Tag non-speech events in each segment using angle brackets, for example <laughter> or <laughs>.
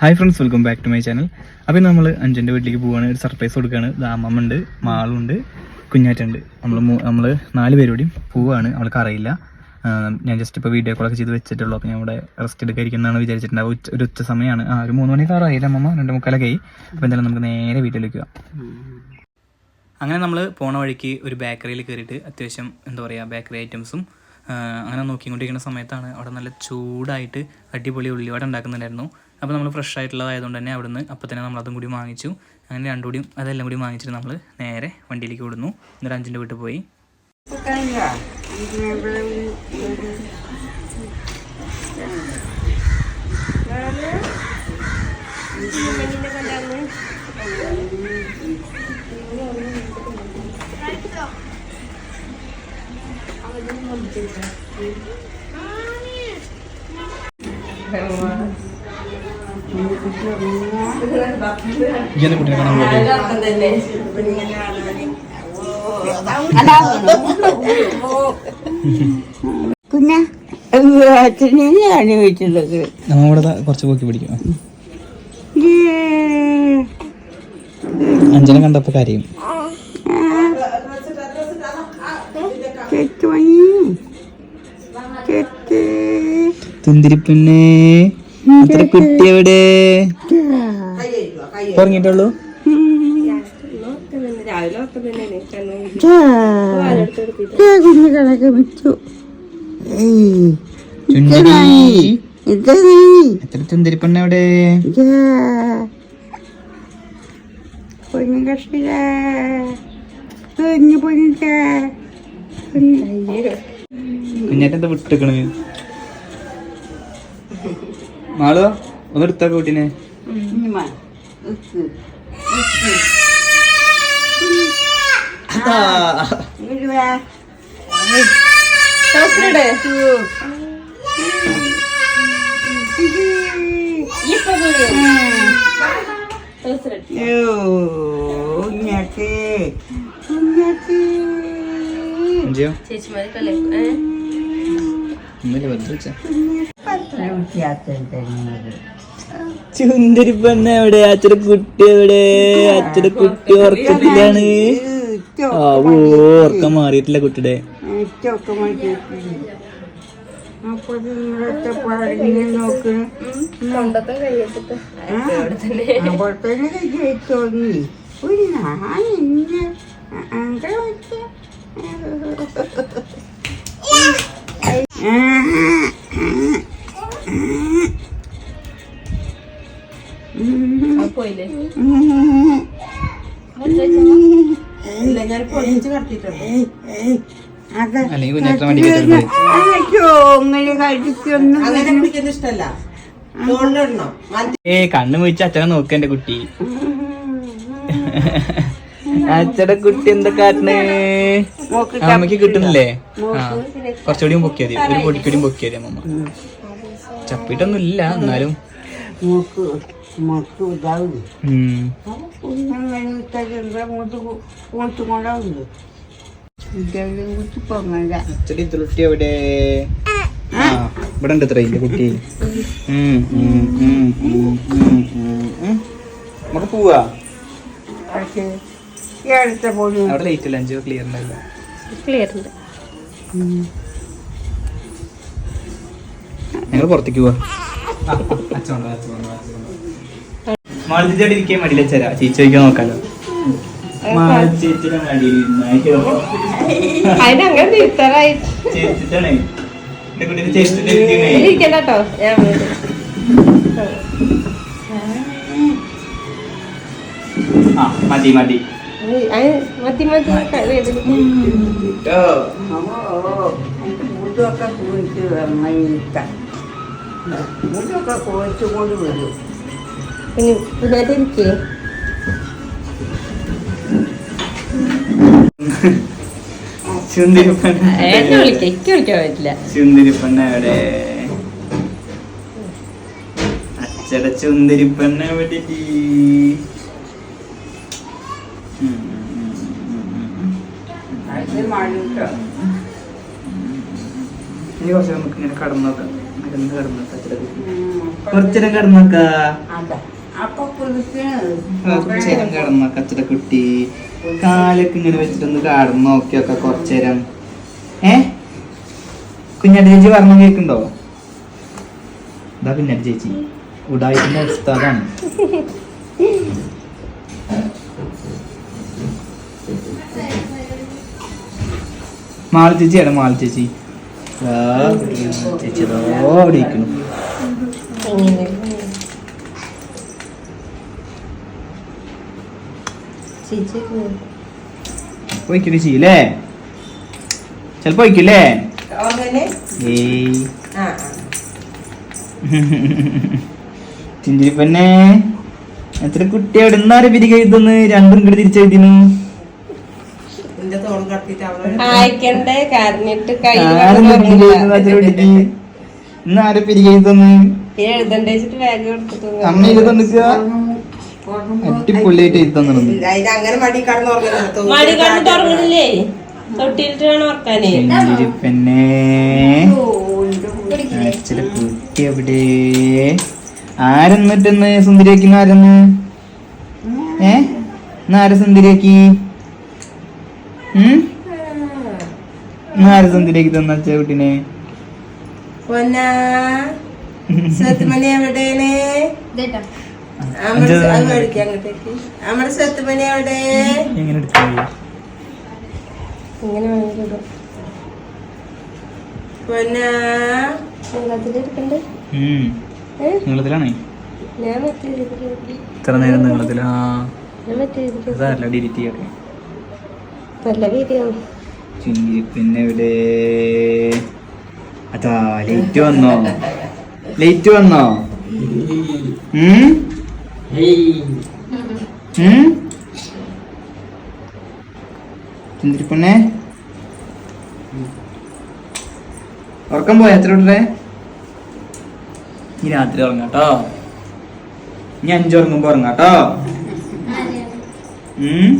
Hi friends welcome back to my channel അപ്പോൾ നമ്മൾ അഞ്ചന്റെ വീട്ടിലേക്ക് പോവുകയാണ് ഒരു സർപ്രൈസ് കൊടുക്കുകയാണ് ദാമമ്മുണ്ട് മാളുണ്ട് കുഞ്ഞാറ്റുണ്ട്. നമ്മൾ നമ്മൾ നാല് പേരോടെയും പോവുകയാണ് അവൾക്ക് അറിയില്ല. ഞാൻ ജസ്റ്റ് ഇപ്പോൾ വീഡിയോ കോളൊക്കെ ചെയ്ത് വെച്ചിട്ടുള്ളൂ. അപ്പോൾ ഞാൻ ഇവിടെ റെസ്റ്റ് എടുക്കാതിരിക്കുന്നതാണ് വിചാരിച്ചിട്ടുണ്ട് ഉച്ച ഒരു ഉച്ച സമയമാണ്. ആ ഒരു മൂന്ന് മണിയൊക്കെ ആറായില്ല അമ്മ രണ്ട് മുക്കാലൊക്കെ ആയി. അപ്പോൾ എന്തായാലും നമുക്ക് നേരെ വീട്ടിലേക്ക് പോകാം അങ്ങനെ നമ്മൾ പോണ വഴിക്ക് ഒരു ബേക്കറിയിൽ കയറിയിട്ട് അത്യാവശ്യം എന്താ പറയുക ബേക്കറി ഐറ്റംസും അങ്ങനെ നോക്കിക്കൊണ്ടിരിക്കുന്ന സമയത്താണ് അവിടെ നല്ല ചൂടായിട്ട് അടിപൊളി ഉള്ളിവട ഉണ്ടാക്കുന്നുണ്ടായിരുന്നു. അപ്പോൾ നമ്മൾ ഫ്രഷ് ആയിട്ടുള്ളതായതുകൊണ്ട് തന്നെ അവിടുന്ന് അപ്പോൾ തന്നെ നമ്മൾ അതും കൂടി വാങ്ങിച്ചു. അങ്ങനെ രണ്ടും കൂടി അതെല്ലാം കൂടി വാങ്ങിച്ചിട്ട് നമ്മൾ നേരെ വണ്ടിയിലേക്ക് വിടുന്നു എന്നിട്ട് അഞ്ചിന്റെ വീട്ടിൽ പോയി. ഇങ്ങനെ കണ്ടപ്പോ കാണാൻ പിന്നെ നമ്മളിവിടെ കുറച്ച് പോക്കി പിടിക്കും. അഞ്ചനെ കണ്ടപ്പോൾ കരയും. തുന്തിരിപ്പിന്നെ അത്ര കുട്ടി എവിടെ കുഞ്ഞുകളൊക്കെ എത്ര തുന്തിരിപ്പണ്ണ എവിടെ പൊന്നു കഷില കുഞ്ഞു പൊന്നിട്ട കുഞ്ഞാറ്റെന്താ വിട്ടിക്കണ് മാളോ ഒന്ന് എടുത്താ കൂട്ടിനെ കുഞ്ഞാക്ക് അഞ്ചയോ ഒന്നുമില്ല വെറുതെ വെച്ചാ ചുന്തിരിപ്പണ്ണ എവിടെ? അച്ഛടെ കുട്ടി എവിടെ? അച്ഛടെ കുട്ടി ഉറക്കത്തിലാണ്. ആ ഓ മാറിയിട്ടില്ല കുട്ടിയുടെ. ഒക്കെ ഏ കണ്ണു മുഴിച്ച് അച്ഛനെ നോക്ക എന്റെ കുട്ടി. അച്ഛടെ കുട്ടി എന്താ കാട്ടണേ? അമ്മയ്ക്ക് കിട്ടുന്നില്ലേ? കുറച്ചുകൂടി കുറച്ചുകൂടിയും ഒരു പൊടിക്കൂടി പൊക്കിയാ മതി അമ്മ ചപ്പിട്ടൊന്നും ഇല്ല എന്നാലും. ഇവിടെ ഉണ്ട് ഇത്ര കുട്ടി. ഉം, ഉം, ഉം. നമുക്ക് പോവാ. അവിടെ ലൈറ്റ് ഇല്ല അഞ്ച് ക്ലിയർ ഞങ്ങൾ പുറത്തേക്ക് പോവാ. മാളത്തിച്ചോട് ഇരിക്കാൻ മടിയില്ല ചേരാ ചേച്ചി ചോദിക്കാൻ നോക്കാലോ. മാളച്ചേച്ചിയുടെ മടിയിൽ അതിനങ്ങനെ തിരുത്തറായി ചേച്ചിട്ടാണേ. എന്റെ കുട്ടീനെ ചേച്ചിട്ട് ഇരിക്കണേ ഇരിക്കണ്ടോ ഞാൻ. ആ മതി മതി. മതി മതി. കേട്ടോ മുതൊക്കെ കുഴിച്ച് മുതൊക്കെ കുഴിച്ചു കൊണ്ട് വരും. ഇരിക്കേ. സുന്ദരി എന്നെ വിളിക്കാം എനിക്ക് വിളിക്കാൻ പറ്റില്ല. സുന്ദരി പെണ്ണ എവിടെ? അച്ചട ചുന്തിരി പെണ്ണ എവിടെ അത് മഴ ഇനി കുറച്ച് നമുക്ക് ഇങ്ങനെ കടന്നത് മരുന്ന് കടന്നത് അച്ചട ഉം. കുറച്ചേരം കിടന്നോക്ക. അതാ. അപ്പൊ കുളിക്കണത് കുറച്ചേരം കിടന്ന കച്ചട കുട്ടി കാലൊക്കെ ഇങ്ങനെ വെച്ചിട്ടൊന്ന് കാടന്ന് നോക്കിയൊക്കെ കുറച്ചേരം. ഏ? കുഞ്ഞാടി ചേച്ചി പറഞ്ഞു കേക്കുണ്ടോ ഇതാ കുഞ്ഞാടി ചേച്ചി. ഉടായിന്റെ ഉസ്താദാണ്. മാള ചേച്ചിയാണ് മാള ചേച്ചി? ചേച്ചി അതോ പോയിക്കില്ലേ ചെയ്യില്ലേ ചെലപ്പോ പോയിക്കില്ലേ? ഓർമ്മല്ലേ ഏയ്. ആ <laughs> ചിഞ്ചിരിപ്പന്നെ എത്ര കുട്ടി അവിടെ നിന്നാരെ പിരിക എഴുതുന്നു? രണ്ടും കൂടി തിരിച്ചെഴുതിനു. എന്നാരും അയക്കണ്ടേ കരഞ്ഞിട്ട് കൈ ഇന്ന് ആരെ പിരിക എഴുതുന്നു? എഴുതണ്ടേ ബാഗ് കൊടുത്തിട്ട് അമ്മ എഴുതന്നിക്കുക അടിപൊളിയായിട്ട് അതിന് അങ്ങനെ മടി കടന്ന് മടി ഉറങ്ങണില്ലേ? ഉറക്കാനേ. പിന്നെ കുട്ടി എവിടെ? ആരെന്നിട്ടെന്ന് സുന്ദരിയാക്കുന്ന ആരെന്ന്? ഏ? ആരെ സുന്ദരിയാക്കി? ആരെ സുന്ദരിയാക്കി തന്ന പൊന്നാ <laughs> സത്തുമണി എവിടെയാണ്? നമ്മുടെ സത്തുമണി അവിടെ എങ്ങനെ ഇങ്ങനെ വേണമെങ്കിൽ പിന്നെ? നീളത്തിലാണേ? ഇത്ര നേരം നീളത്തിൽ ആ. അതല്ല ഡിലിറ്റ് ചെയ്യട്ടെ പിന്നെ ഇവിടെ. അതാ ലേറ്റ് വന്നോ? ലേറ്റ് വന്നോ? ഉം? ഉം? ചുന്തിരിപ്പെണ്ണെ ഉറക്കം പോയ? എത്ര വിട്ടേ ഈ രാത്രി ഉറങ്ങാട്ടോ. ഇനി അഞ്ചുറങ്ങുമ്പോ ഉറങ്ങാട്ടോ. ഉം?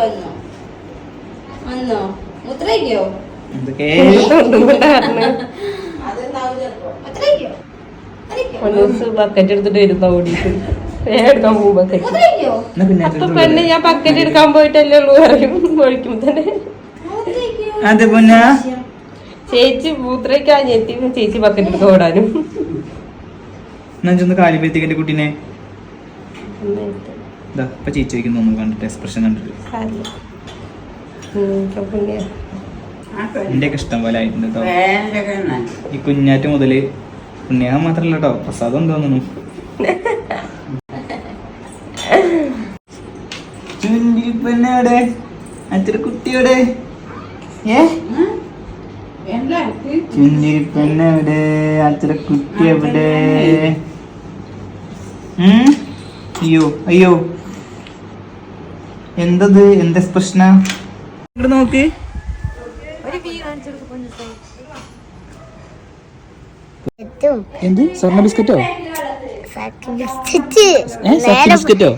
വന്നോ? വന്നോ? എന്തൊക്കെ? <laughs> മുത്രയ്ക്കോ? ബക്കറ്റ് എടുത്തിട്ട് വരുന്ന ഓടിയിട്ട് എടുക്കാൻ പോകും ബക്കറ്റ് പെണ്ണ് ഞാൻ ബക്കറ്റ് എടുക്കാൻ പോയിട്ടല്ലേ ഉള്ളൂ പറയും. ഒഴിക്കുമ്പോ തന്നെ. അതെ പിന്നെ. ചേച്ചി മൂത്രയ്ക്കാ ഞെത്തി ചേച്ചി ബക്കറ്റ് എടുത്ത് ഓടാനും. എന്നാ കാലി പറ്റിക്കന്റെ കുട്ടീനെ. ഇതാ ഇപ്പൊ ചേച്ചി വയ്ക്കുന്നു ഒന്ന് കണ്ടിട്ട്. എക്സ്പ്രഷൻ കണ്ടിട്ട് എന്റെ ഒക്കെ ഇഷ്ടം പോലെ ആയിട്ടുണ്ട് കേട്ടോ ഈ കുഞ്ഞാറ്റ് മുതൽ പുണ്യാഹം മാത്രല്ല കേട്ടോ പ്രസാദം തോന്നുന്നു ചുണ്ടിപ്പന്നവിടെ കുട്ടിയോടെ. ഏ? കുട്ടി എവിടെ? അയ്യോ അയ്യോ. എന്തത്? എന്ത് പ്രശ്ന? ഇങ്ങോട്ട് നോക്ക്. എന്ത്? സ്വർണ ബിസ്ക്കറ്റോ? ബിസ്ക്കറ്റോ.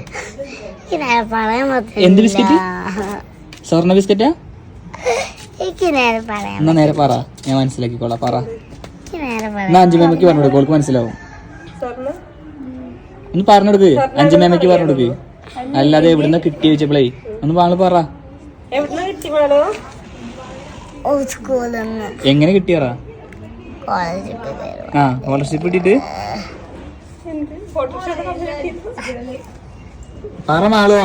എന്ത് ബിസ്ക്കറ്റ്? സ്വർണ ബിസ്ക്കറ്റാ? എന്നാ നേരെ പറ. ഞാൻ മനസ്സിലാക്കിക്കോളാം. പറ. എന്നാ അഞ്ചു മേമയ്ക്ക് പറഞ്ഞു കൊടുക്കും മനസ്സിലാവും. ഒന്ന് പറഞ്ഞു കൊടുക്ക് അഞ്ചു മേമയ്ക്ക് പറഞ്ഞു കൊടുക്ക് അല്ലാതെ എവിടുന്ന കിട്ടി വെച്ചപ്പോഴേ ഒന്ന് വാൾ പറ. എങ്ങനെ കിട്ടിയറാ ആ സ്കോളർഷിപ്പ് കിട്ടിട്ട് പറ മാളോ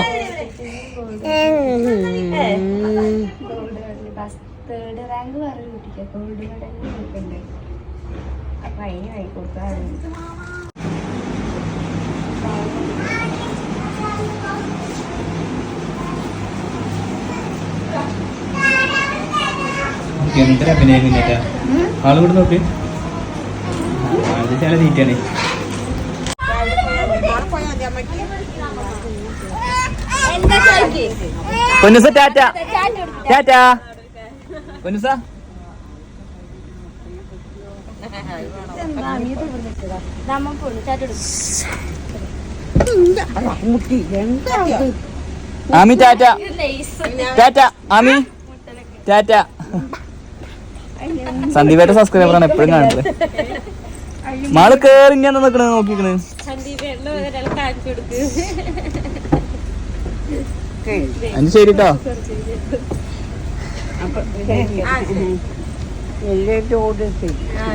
തേർഡ് റാങ്ക് വേറെ കുട്ടിക്ക് ഗോൾഡ് മെഡൽ കിട്ടുന്നുണ്ട് അപ്പൊ അതിന് വാങ്ങിക്കൊടുക്കാറുണ്ട് എന്തൊരു അഭിനയം കുഞ്ഞേറ്റാ ആൾ കൂടെ നോക്ക്. അത് ചില തീറ്റാണ് പൊന്നുസ ടാറ്റ. ടാറ്റ. പൊന്നുസ. ആമി ടാറ്റ. ടാറ്റ ആമി. ടാറ്റ. സന്ദീപേട്ട സബ്സ്ക്രൈബറാണ് എപ്പോഴും കാണുന്നത്. മാൾ കേറി ഞാൻ നിക്കണ നോക്കിക്കണ്. അത് ശരിട്ടോ? അഞ്ച് ശരി. കേട്ടോ എല്ലാവരും ആ